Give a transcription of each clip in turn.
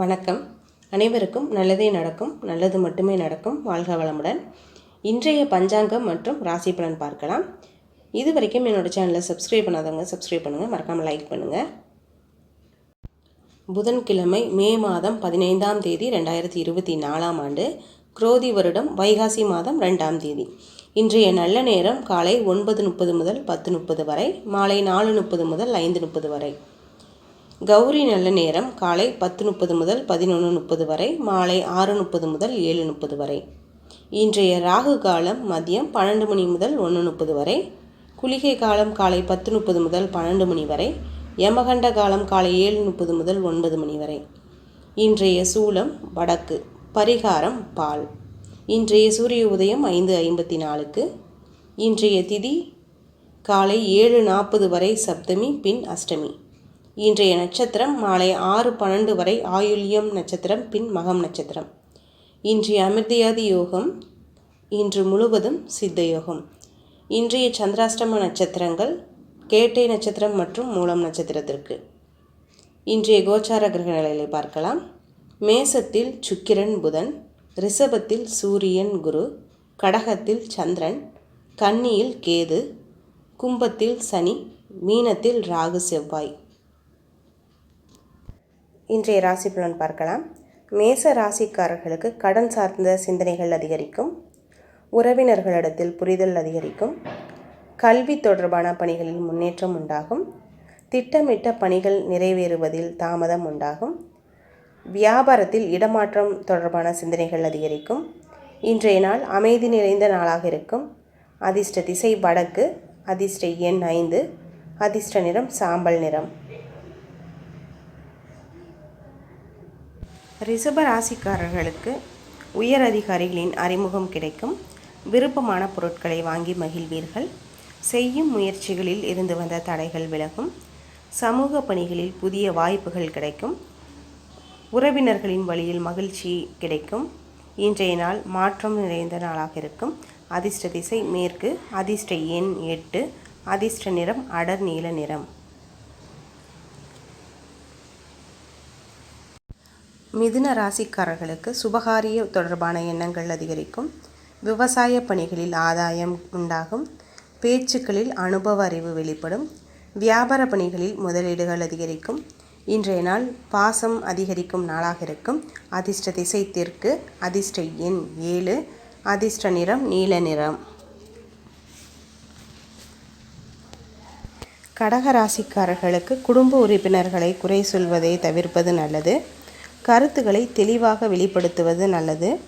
வணக்கம். அனைவருக்கும் நல்லதே நடக்கும் நல்லது மட்டுமே நடக்கும் வாழ்க வளமுடன். இன்றைய பஞ்சாங்கம் மற்றும் ராசி பலன் பார்க்கலாம். இது வரைக்கும் என்னோடய சேனலை சப்ஸ்கிரைப் பண்ணாதவங்க சப்ஸ்கிரைப் பண்ணுங்கள் மறக்காமல் லைக் பண்ணுங்கள் புதன்கிழமை மே மாதம் பதினைந்தாம் தேதி ரெண்டாயிரத்தி இருபத்தி நாலாம் ஆண்டு குரோதி வருடம் வைகாசி மாதம் ரெண்டாம் தேதி. இன்றைய நல்ல நேரம் காலை ஒன்பது முப்பது முதல் பத்து முப்பது வரை மாலை நாலு முப்பது முதல் ஐந்து முப்பது வரை. கௌரி நல்ல நேரம் காலை பத்து முப்பது முதல் பதினொன்று முப்பது வரை மாலை ஆறு முப்பது முதல் ஏழு முப்பது வரை. இன்றைய ராகு காலம் மதியம் பன்னெண்டு மணி முதல் ஒன்று முப்பது வரை. குளிகை காலம் காலை பத்து முப்பது முதல் பன்னெண்டு மணி வரை. யமகண்ட காலம் காலை ஏழு முப்பது முதல் ஒன்பது மணி வரை. இன்றைய சூலம் வடக்கு பரிகாரம் பால். இன்றைய சூரிய உதயம் ஐந்து ஐம்பத்தி நாலுக்கு. இன்றைய திதி காலை ஏழு நாற்பது வரை சப்தமி பின் அஷ்டமி. இன்றைய நட்சத்திரம் மாலை ஆறு பன்னெண்டு வரை ஆயுள்யம் நட்சத்திரம் பின் மகம் நட்சத்திரம். இன்றைய அமிர்தியாதி யோகம் இன்று முழுவதும் சித்த யோகம். இன்றைய சந்திராஷ்டம நட்சத்திரங்கள் கேட்டை நட்சத்திரம் மற்றும் மூலம் நட்சத்திரத்திற்கு. இன்றைய கோச்சார கிரக நிலைகளை பார்க்கலாம். மேசத்தில் சுக்கிரன் புதன் ரிஷபத்தில் சூரியன் குரு கடகத்தில் சந்திரன் கன்னியில் கேது கும்பத்தில் சனி மீனத்தில் ராகு செவ்வாய். இன்றைய ராசி பலன் பார்க்கலாம். மேச ராசிக்காரர்களுக்கு கடன் சார்ந்த சிந்தனைகள் அதிகரிக்கும். உறவினர்களிடத்தில் புரிதல் அதிகரிக்கும். கல்வி தொடர்பான பணிகளில் முன்னேற்றம் உண்டாகும். திட்டமிட்ட பணிகள் நிறைவேறுவதில் தாமதம் உண்டாகும். வியாபாரத்தில் இடமாற்றம் தொடர்பான சிந்தனைகள் அதிகரிக்கும். இன்றைய நாள் அமைதி நிறைந்த நாளாக இருக்கும். அதிர்ஷ்ட திசை வடக்கு அதிர்ஷ்ட எண் ஐந்து அதிர்ஷ்ட நிறம் சாம்பல் நிறம். ரிஷப ராசிக்காரர்களுக்கு உயர் அதிகாரிகளின் அறிமுகம் கிடைக்கும். விருப்பமான பொருட்களை வாங்கி மகிழ்வீர்கள். செய்யும் முயற்சிகளில் இருந்து வந்த தடைகள் விலகும். சமூக பணிகளில் புதிய வாய்ப்புகள் கிடைக்கும். உறவினர்களின் வழியில் மகிழ்ச்சி கிடைக்கும். இன்றைய நாள் மாற்றம் நிறைந்த நாளாக இருக்கும். அதிர்ஷ்ட திசை மேற்கு அதிர்ஷ்ட எண் எட்டு அதிர்ஷ்ட நிறம் அடர் நீல நிறம். மிதுன ராசிக்காரர்களுக்கு சுபகாரிய தொடர்பான எண்ணங்கள் அதிகரிக்கும். விவசாய பணிகளில் ஆதாயம் உண்டாகும். பேச்சுக்களில் அனுபவ அறிவு வெளிப்படும். வியாபார பணிகளில் முதலீடுகள் அதிகரிக்கும். இன்றைய நாள் பாசம் அதிகரிக்கும் நாளாக இருக்கும். அதிர்ஷ்ட திசை தெற்கு அதிர்ஷ்ட எண் ஏழு அதிர்ஷ்ட நிறம் நீல நிறம். கடக ராசிக்காரர்களுக்கு குடும்ப உறுப்பினர்களை குறை சொல்வதை தவிர்ப்பது நல்லது. கருத்துக்களை தெளிவாக வெளிப்படுத்துவது நல்லது.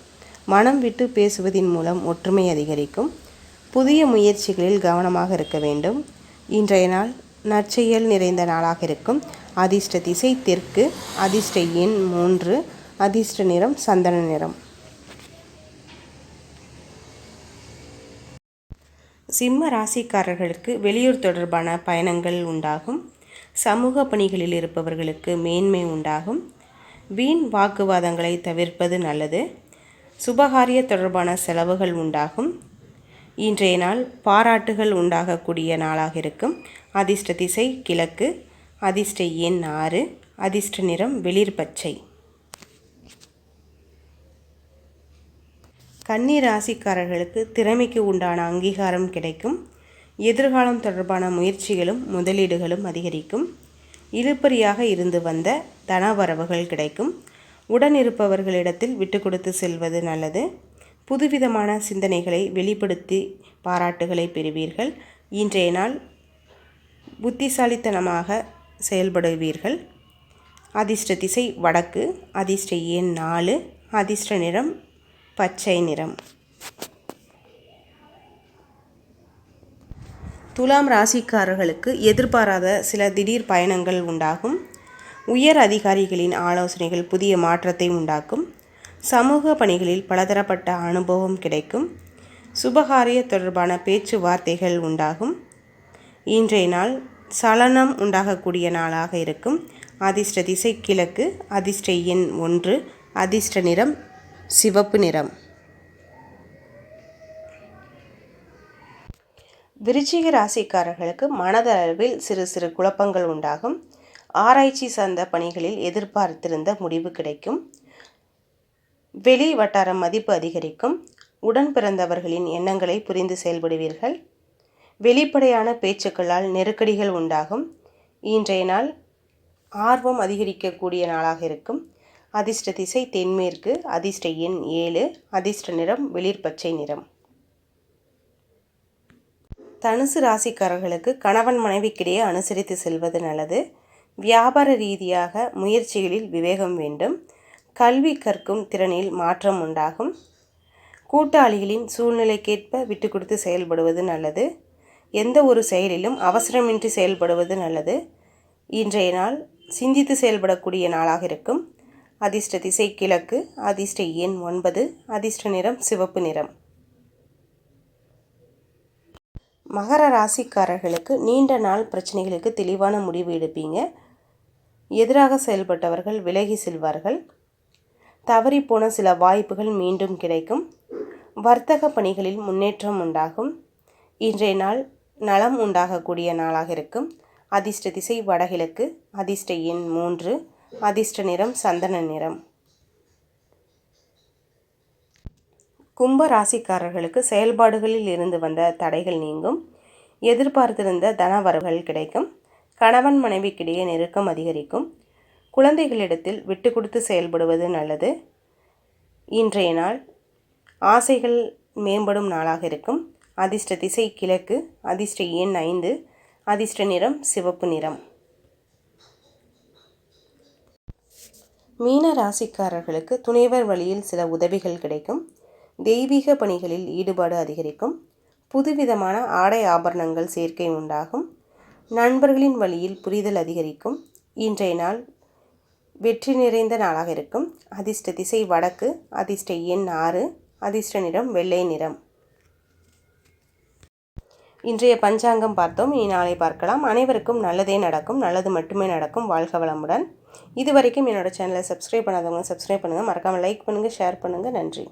மனம் விட்டு பேசுவதின் மூலம் ஒற்றுமை அதிகரிக்கும். புதிய முயற்சிகளில் கவனமாக இருக்க வேண்டும். இன்றைய நாள் நற்செயல் நிறைந்த நாளாக இருக்கும். அதிர்ஷ்ட திசை தெற்கு அதிர்ஷ்ட எண் மூன்று அதிர்ஷ்ட நிறம் சந்தன நிறம். சிம்ம ராசிக்காரர்களுக்கு வெளியூர் தொடர்பான பயணங்கள் உண்டாகும். சமூக பணிகளில் இருப்பவர்களுக்கு மேன்மை உண்டாகும். வீண் வாக்குவாதங்களை தவிர்ப்பது நல்லது. சுபகாரிய தொடர்பான செலவுகள் உண்டாகும். இன்றைய நாள் பாராட்டுகள் உண்டாகக்கூடிய நாளாக இருக்கும். அதிர்ஷ்ட திசை கிழக்கு அதிர்ஷ்ட எண் ஆறு அதிர்ஷ்ட நிறம் வெளிர் பச்சை. கன்னி ராசிக்காரர்களுக்கு திறமைக்கு உண்டான அங்கீகாரம் கிடைக்கும். எதிர்காலம் தொடர்பான முயற்சிகளும் முதலீடுகளும் அதிகரிக்கும். இழுப்பறியாக இருந்து வந்த தனவரவுகள் கிடைக்கும். உடன் இருப்பவர்களிடத்தில் விட்டு கொடுத்து செல்வது நல்லது. புதுவிதமான சிந்தனைகளை வெளிப்படுத்தி பாராட்டுகளை பெறுவீர்கள். இன்றைய நாள் புத்திசாலித்தனமாக செயல்படுவீர்கள். அதிர்ஷ்ட திசை வடக்கு அதிர்ஷ்ட எண் நாலு அதிர்ஷ்ட நிறம் பச்சை நிறம். துலாம் ராசிக்காரர்களுக்கு எதிர்பாராத சில திடீர் பயணங்கள் உண்டாகும். உயர் அதிகாரிகளின் ஆலோசனைகள் புதிய மாற்றத்தை உண்டாக்கும். சமூக பணிகளில் பலதரப்பட்ட அனுபவம் கிடைக்கும். சுபகாரிய தொடர்பான பேச்சுவார்த்தைகள் உண்டாகும். இன்றைய நாள் சலனம் உண்டாகக்கூடிய நாளாக இருக்கும். அதிர்ஷ்ட திசை கிழக்கு அதிர்ஷ்ட எண் ஒன்று அதிர்ஷ்ட நிறம் சிவப்பு நிறம். விருச்சிக ராசிக்காரர்களுக்கு மனதளவில் சிறு சிறு குழப்பங்கள் உண்டாகும். ஆராய்ச்சி சார்ந்த பணிகளில் எதிர்பார்த்திருந்த முடிவு கிடைக்கும். வெளி வட்டார மதிப்பு அதிகரிக்கும். உடன் பிறந்தவர்களின் எண்ணங்களை புரிந்து செயல்படுவீர்கள். வெளிப்படையான பேச்சுக்களால் நெருக்கடிகள் உண்டாகும். இன்றைய நாள் ஆர்வம் அதிகரிக்கக்கூடிய நாளாக இருக்கும். அதிர்ஷ்ட திசை தென்மேற்கு அதிர்ஷ்ட எண் ஏழு அதிர்ஷ்ட நிறம் வெளிர் பச்சை நிறம். தனுசு ராசிக்காரர்களுக்கு கணவன் மனைவிக்கிடையே அனுசரித்து செல்வது நல்லது. வியாபார ரீதியாக முயற்சிகளில் விவேகம் வேண்டும். கல்வி கற்கும் திறனில் மாற்றம் உண்டாகும். கூட்டாளிகளின் சூழ்நிலைக்கேற்ப விட்டு கொடுத்து செயல்படுவது நல்லது. எந்த ஒரு செயலிலும் அவசரமின்றி செயல்படுவது நல்லது. இன்றைய நாள் சிந்தித்து செயல்படக்கூடிய நாளாக இருக்கும். அதிர்ஷ்ட திசை கிழக்கு அதிர்ஷ்ட எண் ஒன்பது அதிர்ஷ்ட நிறம் சிவப்பு நிறம். மகர ராசிக்காரர்களுக்கு நீண்ட நாள் பிரச்சனைகளுக்கு தெளிவான முடிவு எடுப்பீங்க. எதிராக செயல்பட்டவர்கள் விலகி செல்வார்கள். தவறிப்போன சில வாய்ப்புகள் மீண்டும் கிடைக்கும். வர்த்தக பணிகளில் முன்னேற்றம் உண்டாகும். இன்றைய நாள் நலம் உண்டாகக்கூடிய நாளாக இருக்கும். அதிர்ஷ்ட திசை வடகிழக்கு அதிர்ஷ்ட எண் மூன்று அதிர்ஷ்ட நிறம் சந்தன நிறம். கும்ப ராசிக்காரர்களுக்கு செயல்பாடுகளில் இருந்து வந்த தடைகள் நீங்கும். எதிர்பார்த்திருந்த தனவரவுகள் கிடைக்கும். கணவன் மனைவிக்கிடையே நெருக்கம் அதிகரிக்கும். குழந்தைகளிடத்தில் விட்டு கொடுத்து செயல்படுவது நல்லது. இன்றைய நாள் ஆசைகள் மேம்படும் நாளாக இருக்கும். அதிர்ஷ்ட திசை கிழக்கு அதிர்ஷ்ட எண் ஐந்து அதிர்ஷ்ட நிறம் சிவப்பு நிறம். மீன ராசிக்காரர்களுக்கு துணைவர் வழியில் சில உதவிகள் கிடைக்கும். தெய்வீக பணிகளில் ஈடுபாடு அதிகரிக்கும். புதுவிதமான ஆடை ஆபரணங்கள் சேர்க்கை உண்டாகும். நண்பர்களின் வழியில் புரிதல் அதிகரிக்கும். இன்றைய நாள் வெற்றி நிறைந்த நாளாக இருக்கும். அதிர்ஷ்ட திசை வடக்கு அதிர்ஷ்ட எண் ஆறு அதிர்ஷ்ட நிறம் வெள்ளை நிறம். இன்றைய பஞ்சாங்கம் பார்த்தோம். இனி நாளை பார்க்கலாம். அனைவருக்கும் நல்லதே நடக்கும். நல்லது மட்டுமே நடக்கும். வாழ்க வளமுடன். இது வரைக்கும் என்னோடய சேனலை சப்ஸ்கிரைப் பண்ணாதவங்க சப்ஸ்கிரைப் பண்ணுங்கள் மறக்காமல் லைக் பண்ணுங்கள் ஷேர் பண்ணுங்கள் நன்றி.